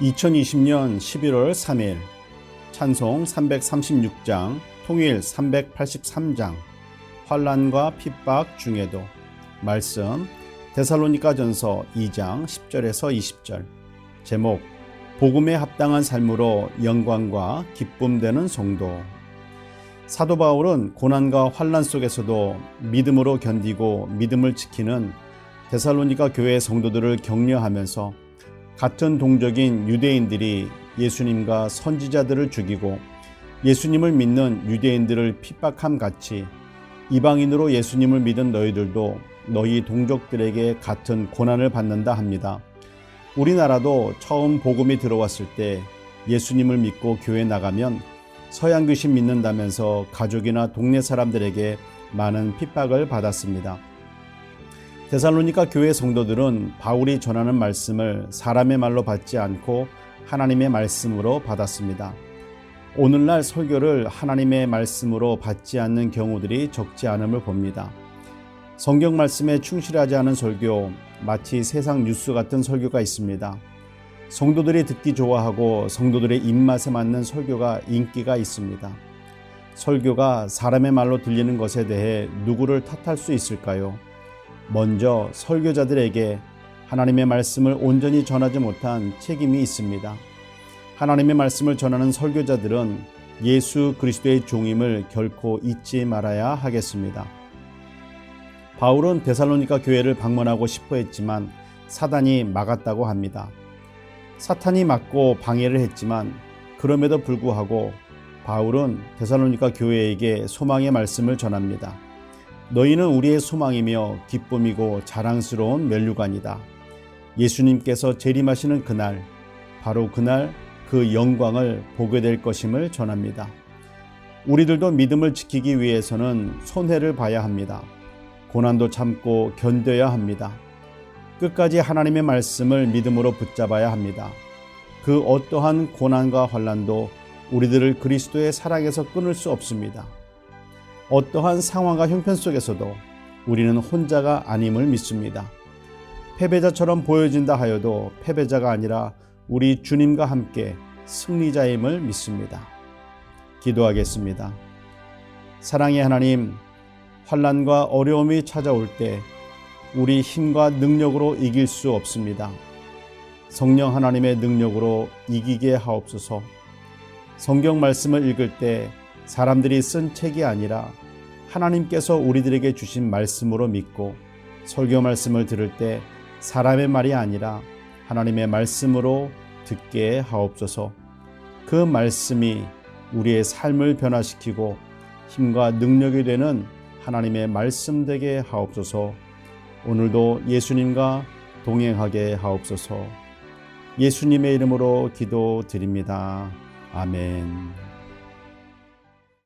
2020년 11월 3일 찬송 336장 통일 383장 환란과 핍박 중에도 말씀 데살로니가전서 2장 10절에서 20절 제목 복음에 합당한 삶으로 영광과 기쁨 되는 성도. 사도 바울은 고난과 환란 속에서도 믿음으로 견디고 믿음을 지키는 데살로니가 교회 성도들을 격려하면서 같은 동족인 유대인들이 예수님과 선지자들을 죽이고 예수님을 믿는 유대인들을 핍박함 같이 이방인으로 예수님을 믿은 너희들도 너희 동족들에게 같은 고난을 받는다 합니다. 우리나라도 처음 복음이 들어왔을 때 예수님을 믿고 교회 나가면 서양 귀신 믿는다면서 가족이나 동네 사람들에게 많은 핍박을 받았습니다. 데살로니가 교회 성도들은 바울이 전하는 말씀을 사람의 말로 받지 않고 하나님의 말씀으로 받았습니다. 오늘날 설교를 하나님의 말씀으로 받지 않는 경우들이 적지 않음을 봅니다. 성경 말씀에 충실하지 않은 설교, 마치 세상 뉴스 같은 설교가 있습니다. 성도들이 듣기 좋아하고 성도들의 입맛에 맞는 설교가 인기가 있습니다. 설교가 사람의 말로 들리는 것에 대해 누구를 탓할 수 있을까요? 먼저 설교자들에게 하나님의 말씀을 온전히 전하지 못한 책임이 있습니다. 하나님의 말씀을 전하는 설교자들은 예수 그리스도의 종임을 결코 잊지 말아야 하겠습니다. 바울은 데살로니가 교회를 방문하고 싶어 했지만 사단이 막았다고 합니다. 사탄이 막고 방해를 했지만 그럼에도 불구하고 바울은 데살로니가 교회에게 소망의 말씀을 전합니다. 너희는 우리의 소망이며 기쁨이고 자랑스러운 면류관이다. 예수님께서 재림하시는 그날, 바로 그날 그 영광을 보게 될 것임을 전합니다. 우리들도 믿음을 지키기 위해서는 손해를 봐야 합니다. 고난도 참고 견뎌야 합니다. 끝까지 하나님의 말씀을 믿음으로 붙잡아야 합니다. 그 어떠한 고난과 환란도 우리들을 그리스도의 사랑에서 끊을 수 없습니다. 어떠한 상황과 형편 속에서도 우리는 혼자가 아님을 믿습니다. 패배자처럼 보여진다 하여도 패배자가 아니라 우리 주님과 함께 승리자임을 믿습니다. 기도하겠습니다. 사랑의 하나님, 환란과 어려움이 찾아올 때 우리 힘과 능력으로 이길 수 없습니다. 성령 하나님의 능력으로 이기게 하옵소서. 성경 말씀을 읽을 때 사람들이 쓴 책이 아니라 하나님께서 우리들에게 주신 말씀으로 믿고 설교 말씀을 들을 때 사람의 말이 아니라 하나님의 말씀으로 듣게 하옵소서. 그 말씀이 우리의 삶을 변화시키고 힘과 능력이 되는 하나님의 말씀 되게 하옵소서. 오늘도 예수님과 동행하게 하옵소서. 예수님의 이름으로 기도드립니다. 아멘.